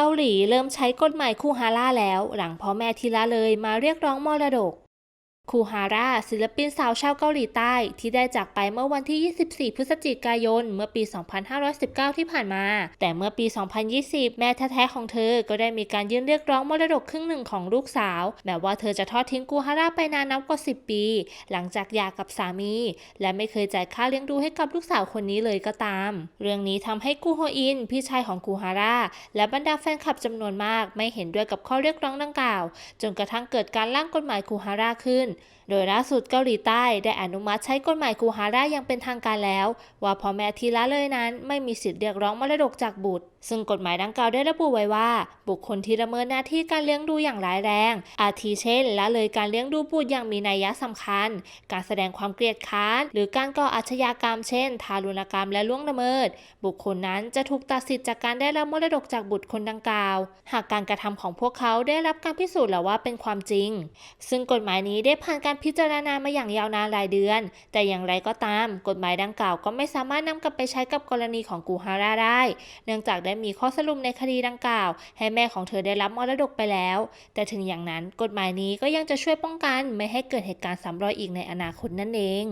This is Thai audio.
เกาหลีเริ่มใช้กฎหมายคูฮาร่าแล้ว หลังพ่อแม่ที่ละเลยมาเรียกร้องมรดก คูฮาร่าศิลปินสาวชาวเกาหลีใต้ ที่ได้จากไปเมื่อวันที่ 24 พฤศจิกายน เมื่อปี 2519 ที่ผ่านมา แต่เมื่อปี 2020 แม่แท้ๆของเธอ ก็ได้มีการยื่นเรียกร้องมรดกครึ่งหนึ่งของลูกสาว แม้ว่าเธอจะทอดทิ้งคูฮาร่าไปนานนับกว่า 10 ปี หลังจากหย่ากับสามี และไม่เคยจ่ายค่าเลี้ยงดูให้กับลูกสาวคนนี้เลยก็ตาม เรื่องนี้ทำให้กูโฮอิน พี่ชายของคูฮาร่า และบรรดาแฟนคลับจำนวนมาก ไม่เห็นด้วยกับข้อเรียกร้องดังกล่าว จนกระทั่งเกิดการร่างกฎหมายคูฮาร่าขึ้นโดยล่าสุดเกาหลีใต้ได้อนุมัติใช้กฎหมายคูฮาร่าอย่างเป็นทางการแล้ว ว่าพ่อแม่ที่ละเลยนั้นไม่มีสิทธิ์เรียกร้องมรดกจากบุตร ซึ่งกฎหมายดังกล่าวได้ระบุไว้ว่า บุคคลที่ละเมิดหน้าที่การเลี้ยงดูอย่างร้ายแรง อาทิเช่นละเลยการเลี้ยงดูบุตรอย่างมีนัยสำคัญ การแสดงความเกลียดค้าน หรือการก่ออาชญากรรมเช่น ทารุณกรรมและล่วงละเมิด บุคคลนั้นจะถูกตัดสิทธิ์จากการได้รับมรดกจากบุตรคนดังกล่าว หากการกระทำของพวกเขาได้รับการพิสูจน์แล้วว่าเป็นความจริง ซึ่งกฎหมายนี้ได้ผ่านการพิจารณามาอย่างยาวนานหลายเดือน แต่อย่างไรก็ตาม กฎหมายดังกล่าวก็ไม่สามารถนำกลับไปใช้กับกรณีของกูฮาร่าได้ เนื่องจากได้มีข้อสรุปในคดีดังกล่าว ให้แม่ของเธอได้รับมรดกไปแล้ว แต่ถึงอย่างนั้นกฎหมายนี้ก็ยังจะช่วยป้องกันไม่ให้เกิดเหตุการณ์ซ้ำรอยอีกในอนาคตนั่นเอง